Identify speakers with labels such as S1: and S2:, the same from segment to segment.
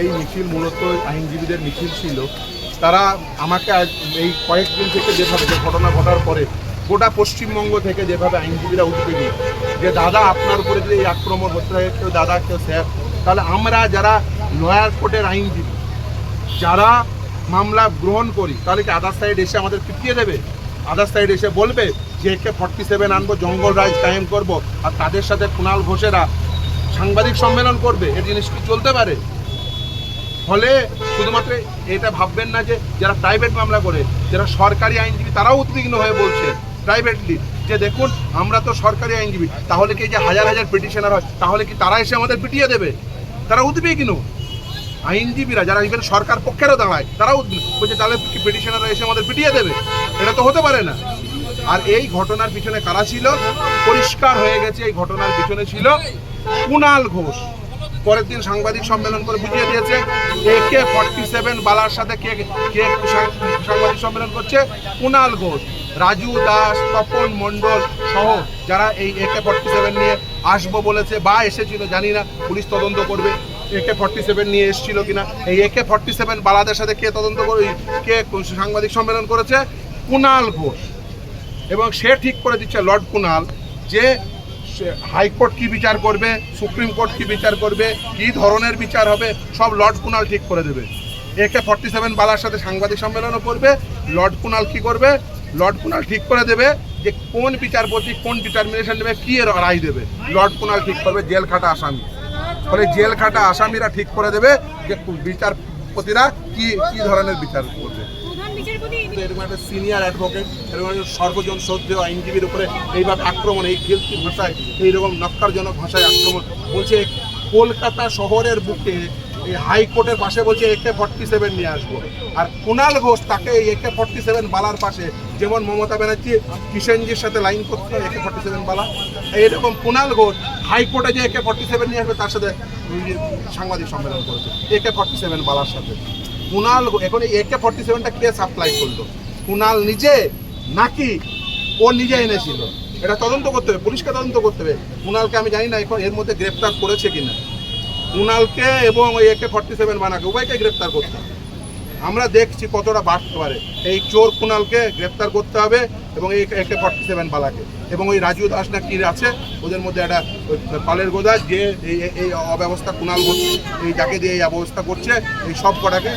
S1: এই মিছিল মূলত আইনজীবীদের মিছিল ছিল। তারা আমাকে এই কয়েকদিন থেকে যেভাবে যে ঘটনা ঘটার পরে গোটা পশ্চিমবঙ্গ থেকে যেভাবে আইনজীবীরা উদ্বেগী যে দাদা আপনার উপরে যদি এই আক্রমণ হতে হয়, কেউ দাদা, কেউ স্যার, তাহলে আমরা যারা লয়ার কোর্টের আইনজীবী, যারা মামলা গ্রহণ করি, তাহলে কি আদার সাইড এসে আমাদের পিটিয়ে দেবে? আদার সাইড এসে বলবে যে একে ফর্টি সেভেন আনব, জঙ্গল রাজ কায়েম করব, আর তাদের সাথে কুণাল ঘোষেরা সাংবাদিক সম্মেলন করবে, এ জিনিস কি চলতে পারে? ফলে শুধুমাত্র এটা ভাববেন না যে যারা প্রাইভেট মামলা করে, যারা সরকারি আইনজীবী, তারাও উদ্বিগ্ন হয়ে বলছে প্রাইভেটলি যে দেখুন, আমরা তো সরকারি আইনজীবী, তাহলে কি যে হাজার হাজার পিটিশনার হয়, তাহলে কি তারা এসে আমাদের পিটিয়ে দেবে? তারা উদ্বিগ্ন। আইনজীবীরা যারা ইভেন সরকার পক্ষেরও দাঁড়ায়, তারাও উদ্বিগ্ন। বলছে, তাহলে কি পিটিশনাররা এসে আমাদের পিটিয়ে দেবে? এটা তো হতে পারে না। আর এই ঘটনার পিছনে কারা ছিল? পরিষ্কার হয়ে গেছে, এই ঘটনার পিছনে ছিল কুণাল ঘোষ। পরের দিন সাংবাদিক সম্মেলন করে বুঝিয়ে দিয়েছে একে ফর্টি সেভেন বালার সাথে কে কে সাংবাদিক সম্মেলন করছে? কুণাল ঘোষ, রাজু দাস, তপন মণ্ডল সহ যারা এই একে ফর্টি সেভেন নিয়ে আসব বলেছে বা এসেছিল, জানি না, পুলিশ তদন্ত করবে। একে ফর্টি সেভেন নিয়ে এসেছিল কিনা? এই একে ফর্টি সেভেন বালাদের সাথে কে তদন্ত করে কে সাংবাদিক সম্মেলন করেছে? কুণাল ঘোষ। এবং সে ঠিক করে দিচ্ছে লর্ড কুনাল যে হাইকোর্ট কি বিচার করবে, সুপ্রিম কোর্ট কি বিচার করবে, কি ধরনের বিচার হবে, সব লর্ড কুনাল ঠিক করে দেবে। একে ফর্টি সেভেন বালার সাথে সাংবাদিক সম্মেলনও করবে, লর্ড কুনাল কি করবে, লর্ড কুনাল ঠিক করে দেবে যে কোন বিচারপতি কোন ডিটারমিনেশন নেবে, কি এর রায় দেবে। লর্ড কুনাল ঠিক করবে, জেল খাটা আসামি। ফলে জেল খাটা আসামিরা ঠিক করে দেবে যে বিচারপতিরা কি কি ধরনের বিচার করবে। এরকম একটা সিনিয়র অ্যাডভোকেট এরকম একটা সর্বজন শ্রদ্ধেয় আইনজীবীর উপরে এইভাবে আক্রমণ, এই গিলতি ভাষায়, এইরকম নক্কারজনক ভাষায় আক্রমণ বলছে, কলকাতা শহরের বুকে এই হাইকোর্টের পাশে বলছে, একে ফর্টি সেভেন নিয়ে আসব। আর কুণাল ঘোষ তাকে এই একে ফর্টি সেভেন বালার পাশে, যেমন মমতা ব্যানার্জি, কিষেনজির সাথে লাইন করতে একে ফর্টি সেভেন বালা। এইরকম কুণাল ঘোষ হাইকোর্টে যে একে ফর্টি সেভেন নিয়ে আসবে, তার সাথে সাংবাদিক সম্মেলন করেছে, একে ফর্টি সেভেন বালার সাথে। কুণাল এখন এই একে ফর্টি সেভেনটা কে সাপ্লাই করল? কুনাল নিজে নাকি ও নিজে এনেছিল? এটা তদন্ত করতে হবে, পুলিশকে তদন্ত করতে হবে। কুনালকে আমি জানি না এখন এর মধ্যে গ্রেপ্তার করেছে কিনা। কুনালকে এবং ওই একে ফর্টি সেভেন বানাকে, উভয়কে গ্রেপ্তার করতে হবে। আমরা দেখছি কতটা বাড়তে পারে। এই চোর কুনালকে গ্রেপ্তার করতে হবে। এবং এই একে ফর্টি সেভেন বালাকে। এবং ওই রাজু দাস না কি আছে, ওদের মধ্যে একটা পালের গোদা, যে এই অব্যবস্থা কুণাল এই যাকে দিয়ে এই অবস্থা করছে, এই সব কটাকে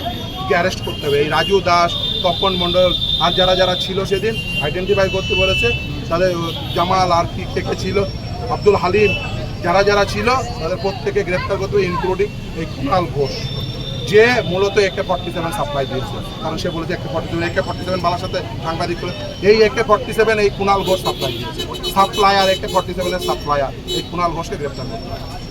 S1: অ্যারেস্ট করতে হবে। এই রাজু দাস, তপন মণ্ডল, আর যারা যারা ছিল সেদিন আইডেন্টিফাই করতে বলেছে, তাদের জামাল আর কি, কে কে ছিল, আব্দুল হালিম, যারা যারা ছিল, তাদের প্রত্যেকে গ্রেপ্তার করতে ইনক্লুডিং এই কুণাল ঘোষ। যে মূলত একে ফর্টি সেভেন সাপ্লাই দিয়েছে। কারণ সে বলেছে AK forty seven AK forty seven বালার সাথে সাংবাদিক করে এই একে ফর্টি সেভেন এই কুণাল ঘোষ সাপ্লাই দিয়েছে। সাপ্লায়ার একে ফর্টি সেভেনের সাপ্লায়ার এই কুণাল ঘোষকে গ্রেপ্তার করতে